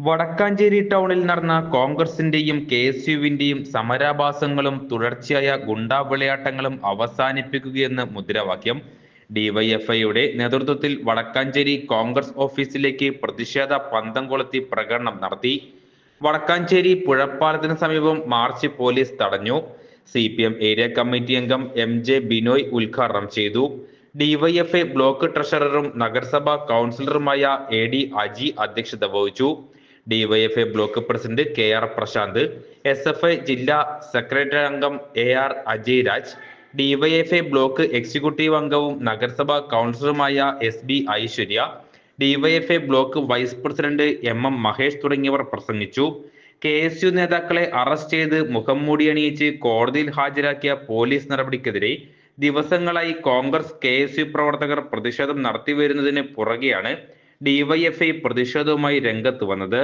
വടക്കാഞ്ചേരി ടൗണിൽ നടന്ന കോൺഗ്രസിന്റെയും കെ എസ് യുവിന്റെയും സമരാഭാസങ്ങളും തുടർച്ചയായ ഗുണ്ടാ വിളയാട്ടങ്ങളും അവസാനിപ്പിക്കുകയെന്ന് മുദ്രാവാക്യം. ഡിവൈഎഫ്ഐയുടെ നേതൃത്വത്തിൽ വടക്കാഞ്ചേരി കോൺഗ്രസ് ഓഫീസിലേക്ക് പ്രതിഷേധ പന്തം കൊളുത്തി പ്രകടനം നടത്തി. വടക്കാഞ്ചേരി പുഴപ്പാലത്തിന് സമീപം മാർച്ച് പോലീസ് തടഞ്ഞു. C P M area committee അംഗം എം ജെ ബിനോയ് ഉദ്ഘാടനം ചെയ്തു. ഡിവൈഎഫ്ഐ ബ്ലോക്ക് ട്രഷററും നഗരസഭാ കൗൺസിലറുമായ എ ഡി അജി അധ്യക്ഷത വഹിച്ചു. DYFI block president K R Prashanth S F I ജില്ലാ സെക്രട്ടറി അംഗം A R Ajay Raj block executive അംഗവും നഗരസഭാ കൗൺസിലറുമായ S B Aishwarya DYFI block vice president M M Mahesh തുടങ്ങിയവർ പ്രസംഗിച്ചു. കെ എസ് യു നേതാക്കളെ arrest ചെയ്ത് മുഖം മൂടി അണിയിച്ച് കോടതിയിൽ ഹാജരാക്കിയ പോലീസ് നടപടിക്കെതിരെ ദിവസങ്ങളായി കോൺഗ്രസ് കെ എസ് യു പ്രവർത്തകർ പ്രതിഷേധം നടത്തിവരുന്നതിന് പുറകെയാണ് ഡിവൈഎഫ്ഐ പ്രതിഷേധവുമായി രംഗത്ത് വന്നത്